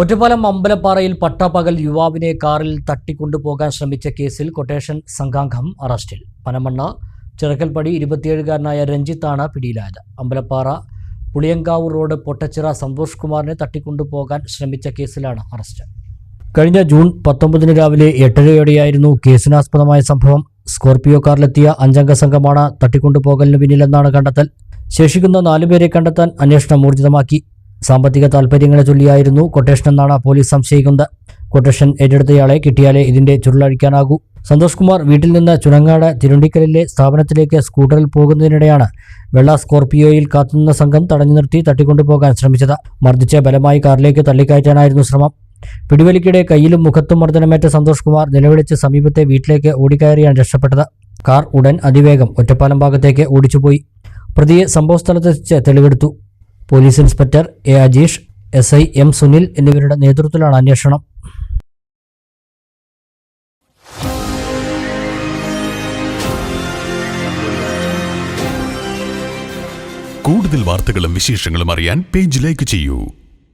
ഒറ്റപ്പാലം അമ്പലപ്പാറയിൽ പട്ടാപ്പകൽ യുവാവിനെ കാറിൽ തട്ടിക്കൊണ്ടുപോകാൻ ശ്രമിച്ച കേസിൽ കൊട്ടേഷൻ സംഘാംഗം അറസ്റ്റിൽ. പനമണ്ണ ചിറക്കൽപ്പടി ഇരുപത്തിയേഴുകാരനായ രഞ്ജിത്താണ് പിടിയിലായത്. അമ്പലപ്പാറ പുളിയങ്കാവ് റോഡ് പൊട്ടച്ചിറ സന്തോഷ് കുമാറിനെ തട്ടിക്കൊണ്ടുപോകാൻ ശ്രമിച്ച കേസിലാണ് അറസ്റ്റ്. കഴിഞ്ഞ ജൂൺ പത്തൊമ്പതിന് രാവിലെ എട്ടരയോടെയായിരുന്നു കേസിനാസ്പദമായ സംഭവം. സ്കോർപിയോ കാറിലെത്തിയ അഞ്ചംഗ സംഘമാണ് തട്ടിക്കൊണ്ടുപോകലിന് പിന്നിലെന്നാണ് കണ്ടെത്തൽ. ശേഷിക്കുന്ന നാലുപേരെ കണ്ടെത്താൻ അന്വേഷണം ഊർജിതമാക്കി. സാമ്പത്തിക താൽപ്പര്യങ്ങളെ ചൊല്ലിയായിരുന്നു കൊട്ടേഷൻ എന്നാണ് പോലീസ് സംശയിക്കുന്നത്. കൊട്ടേഷൻ ഏറ്റെടുത്തയാളെ കിട്ടിയാലേ ഇതിന്റെ ചുരുളഴിക്കാനാകൂ. സന്തോഷ് കുമാർ വീട്ടിൽ നിന്ന് ചുനങ്ങാട് തിരുണ്ടിക്കലിലെ സ്ഥാപനത്തിലേക്ക് സ്കൂട്ടറിൽ പോകുന്നതിനിടെയാണ് വെള്ള സ്കോർപിയോയിൽ കാത്തുനിന്ന സംഘം തടഞ്ഞു നിർത്തി തട്ടിക്കൊണ്ടുപോകാൻ ശ്രമിച്ചത്. മർദ്ദിച്ച ബലമായി കാറിലേക്ക് തള്ളിക്കയറ്റാനായിരുന്നു ശ്രമം. പിടിവലിക്കിടെ കയ്യിലും മുഖത്തും മർദ്ദനമേറ്റ സന്തോഷ് കുമാർ നിലവിളിച്ച് സമീപത്തെ വീട്ടിലേക്ക് ഓടിക്കയറിയാണ് രക്ഷപ്പെട്ടത്. കാർ ഉടൻ അതിവേഗം ഒറ്റപ്പാലം ഭാഗത്തേക്ക് ഓടിച്ചുപോയി. പ്രതിയെ സംഭവസ്ഥലത്തെത്തിച്ച് തെളിവെടുത്തു. Police inspector A Ajeesh S I M Sunil എന്നിവരുടെ നേതൃത്വത്തിലാണ് അന്വേഷണം. കൂടുതൽ വാർത്തകളും വിശേഷങ്ങളും അറിയാൻ പേജ് ലൈക്ക് ചെയ്യൂ.